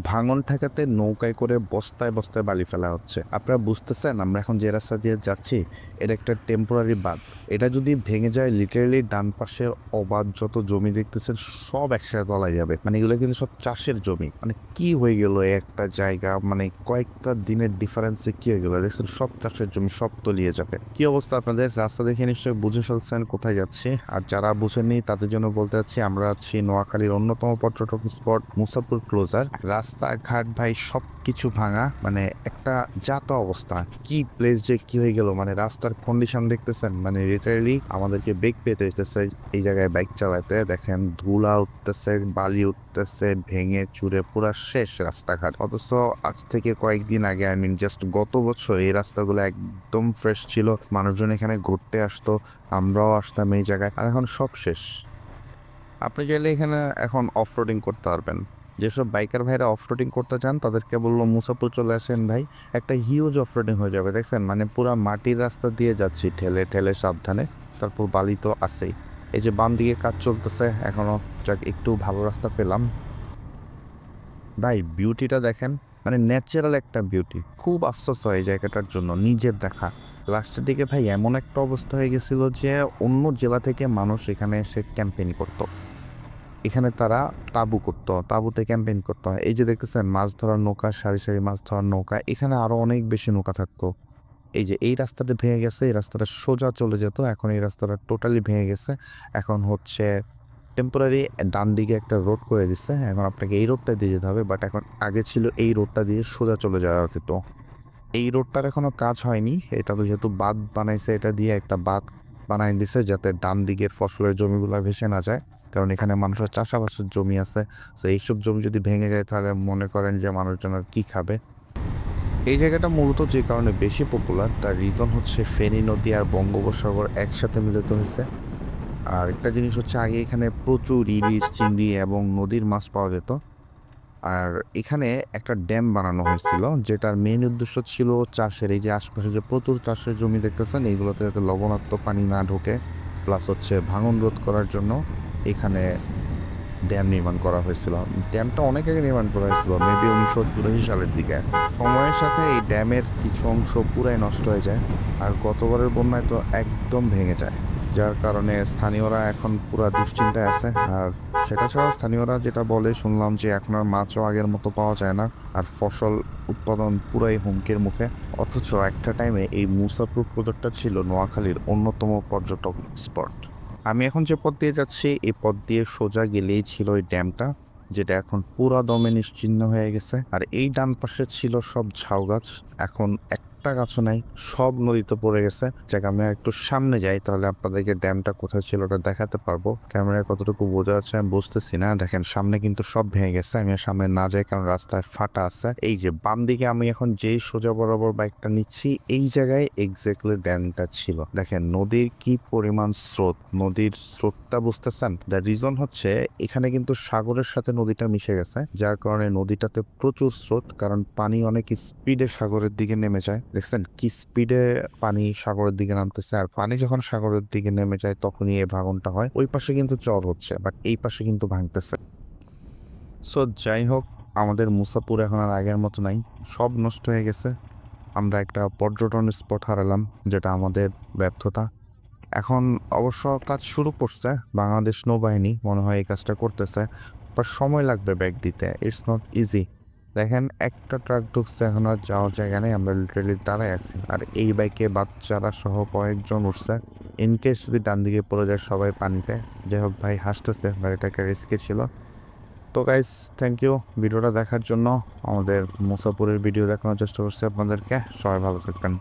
ভাঙন ঠেকাতে নৌকায় করে বস্তায় বস্তায় বালি ফেলা হচ্ছে। আপনারা বুঝতেছেন, আমরা এখন যে রাস্তা দিয়ে যাচ্ছি, এটা একটা টেম্পোরারি বাঁধ। এটা যদি ভেঙে যায় লিটারেলি ডান পাশের অবাধ যত জমি দেখতেছেন, সব একসাথে তলায় যাবে। মানে এগুলো কিন্তু সব চাষের জমি। মানে কি হয়ে গেল একটা জায়গা? মানে কয়েকটা দিনের ডিফারেন্সে কি হয়ে গেল? দেখছেন, সব চাষের জমি সব তলিয়ে যাবে। কি অবস্থা আপনাদের? রাস্তা দেখে নিশ্চয়ই বুঝে ফেলছেন কোথায় যাচ্ছি। আর যারা বুঝেননি, তাদের জন্য বলতে চাচ্ছি, আমরা আছি নোয়াখালীর অন্যতম পর্যটক স্পট মুসাপুর ক্লোজার। রাস্তাঘাট ভাই সব কিছু ভাঙা মানে একটা জাত অবস্থা। কি প্লেস যে কি হয়ে গেল মানে রাস্তার কন্ডিশন দেখতেছেন? মানে লিটারালি আমাদেরকে বেগ পেতে হইতেছে এই জায়গায় বাইক চালাতে। দেখেন ধুলা উঠতেছে, বালি উঠতেছে, ভেঙে চুরে পুরা শেষ রাস্তাঘাট। অথচ আজ থেকে কয়েকদিন আগে আই মিন জাস্ট গত বছর এই রাস্তাগুলো একদম ফ্রেশ ছিল। মানুষজন এখানে ঘুরতে আসতো, আমরাও আসতাম এই জায়গায়। আর এখন সব শেষ। আপনি চাইলে এখানে এখন অফ রোডিং করতে পারবেন। যেসব বাইকার ভাইরা অফ রোডিং করতে চান, তাদেরকে বলল মুসাপুর চলে আসেন ভাই, একটা হিউজ অফ রোডিং হয়ে যাবে, দেখছেন? মানে পুরা মাটির রাস্তা দিয়ে যাচ্ছি, ঠেলে ঠেলে সাবধানে, তারপর বালি তো আসেই এই যে বাম দিকে কাজ চলতেছে, এখনও যাক, একটু ভালো রাস্তা পেলাম। ভাই বিউটিটা দেখেন মানে ন্যাচারাল একটা বিউটি খুব আফসোস হয় এই জায়গাটার জন্য, নিজের দেখা। লাস্টের দিকে ভাই, এমন একটা অবস্থা হয়ে গেছিল যে অন্য জেলা থেকে মানুষ এখানে এসে ক্যাম্পেইন করতো। এখানে তারা তাঁবু করতো, তাঁবুতে ক্যাম্পেইন করতো। এই যে দেখতেছেন, মাছ ধরার নৌকা, সারি সারি মাছ ধরার নৌকা, এখানে আরও অনেক বেশি নৌকা থাকতো। এই যে এই রাস্তাটা ভেঙে গেছে, এই রাস্তাটা সোজা চলে যেত, এখন এই রাস্তাটা টোটালি ভেঙে গেছে। এখন হচ্ছে টেম্পোরারি ডান দিকে একটা রোড করে দিচ্ছে এখন আপনাকে এই রোডটা দিয়ে যেতে হবে বাট এখন আগে ছিল এই রোডটা দিয়ে সোজা চলে যাওয়া যেত। এই রোডটার এখনও কাজ হয়নি, এটা তো যেহেতু বাঁধ বানাইছে, এটা দিয়ে একটা বাঁধ বানাই দিছে, যাতে ডান দিকের ফসলের জমিগুলো ভেসে না যায়। কারণ এখানে মানুষের চাষাবাসের জমি আছে। তো এইসব জমি যদি ভেঙে যায়, তাহলে মনে করেন যে মানুষজন আর কী খাবে? এই জায়গাটা মূলত যে কারণে বেশি পপুলার তার রিজন হচ্ছে ফেনী নদী আর বঙ্গোপসাগর একসাথে মিলিত হয়েছে। আর একটা জিনিস হচ্ছে, আগে এখানে প্রচুর ইলিশ, চিংড়ি এবং নদীর মাছ পাওয়া যেত। আর এখানে একটা ড্যাম বানানো হয়েছিল, যেটার মেন উদ্দেশ্য ছিল চাষের, এই যে আশপাশে যে প্রচুর চাষের জমি দেখতেছেন, এইগুলোতে যাতে লবণাক্ত পানি না ঢোকে প্লাস হচ্ছে ভাঙন রোধ করার জন্য। এখানে ড্যাম নির্মাণ করা হয়েছিল। ড্যামটা অনেক আগে নির্মাণ করা হয়েছিল মেবি উনিশশো চুরাশি সালের দিকে। সময়ের সাথে এই ড্যামের কিছু অংশ পুরাই নষ্ট হয়ে যায় আর গতবারের বন্যায় তো একদম ভেঙে যায়, যার কারণে স্থানীয়রা এখন পুরা দুশ্চিন্তায় আছে। আর সেটা ছাড়া স্থানীয়রা যেটা বলে, শুনলাম যে এখন আর মাছও আগের মতো পাওয়া যায় না আর ফসল উৎপাদন পুরাই হুমকির মুখে। অথচ একটা টাইমে এই মুসাপুর প্রজেক্টটা ছিল নোয়াখালীর অন্যতম পর্যটক স্পট। আমি এখন যে পথ দিয়ে যাচ্ছি এই পথ দিয়ে সোজা গেলেই ছিল ওই ড্যামটা, যেটা এখন পুরা দমে নিশ্চিহ্ন হয়ে গেছে। আর এই ডান পাশে ছিল সব ঝাউ গাছ এখন একটা গাছও নাই, সব নদীতে পড়ে গেছে। যাক আমি একটু সামনে যাই, তাহলে আপনাদেরকে ড্যামটা কোথায় ছিল ওটা দেখাতে পারব। ক্যামেরায় কতটুকু বোঝা যাচ্ছে আমি বুঝতেছি না। দেখেন, সামনে কিন্তু সব ভেঙে গেছে, আমি সামনে না যাই, কারণ রাস্তায় ফাটা আছে। এই যে বাম দিকে আমি এখন যেই সোজা বরাবর বাইকটা নিচ্ছি, এই জায়গায় এক্স্যাক্টলি ড্যামটা ছিল। দেখেন, নদীর কি পরিমাণ স্রোত? নদীর স্রোতটা বুঝতেছেন? দ্য রিজন হচ্ছে, এখানে কিন্তু সাগরের সাথে নদীটা মিশে গেছে, যার কারণে নদীটাতে প্রচুর স্রোত, কারণ পানি অনেক স্পিডে সাগরের দিকে নেমে যায়। দেখছেন কি স্পিডে পানি সাগরের দিকে নামতেছে আর পানি যখন সাগরের দিকে নেমে যায় তখনই এই ভাঙনটা হয়। ওই পাশে কিন্তু চর হচ্ছে বাট এই পাশে কিন্তু ভাঙতেছে। সো যাই হোক, আমাদের মুসাপুর এখন আর আগের মতো নাই। সব নষ্ট হয়ে গেছে। আমরা একটা পর্যটন স্পট হারালাম, যেটা আমাদের ব্যর্থতা। এখন অবশ্য কাজ শুরু করছে, বাংলাদেশ নৌবাহিনী মনে হয় এই কাজটা করতেছে বাট সময় লাগবে ব্যাগ দিতে। ইটস নট ইজি দেখেন, একটা ট্রাক ঢুকছে এখন আর যাওয়ার জায়গা নেই, আমরা লিটারেলি দাঁড়ায় আছি। আর এই বাইকে বাচ্চারা সহ কয়েকজন উঠছে। ইনকেস যদি ডান দিকে পড়ে যায় সবাই পানিতে। যাই হোক ভাই, হাসতেছে ভাই এটাকে রিস্কে ছিল। তো গাইস থ্যাংক ইউ ভিডিওটা দেখার জন্য। আমাদের মুসাপুরের ভিডিও দেখানোর চেষ্টা করছি আপনাদেরকে। সবাই ভালো থাকবেন।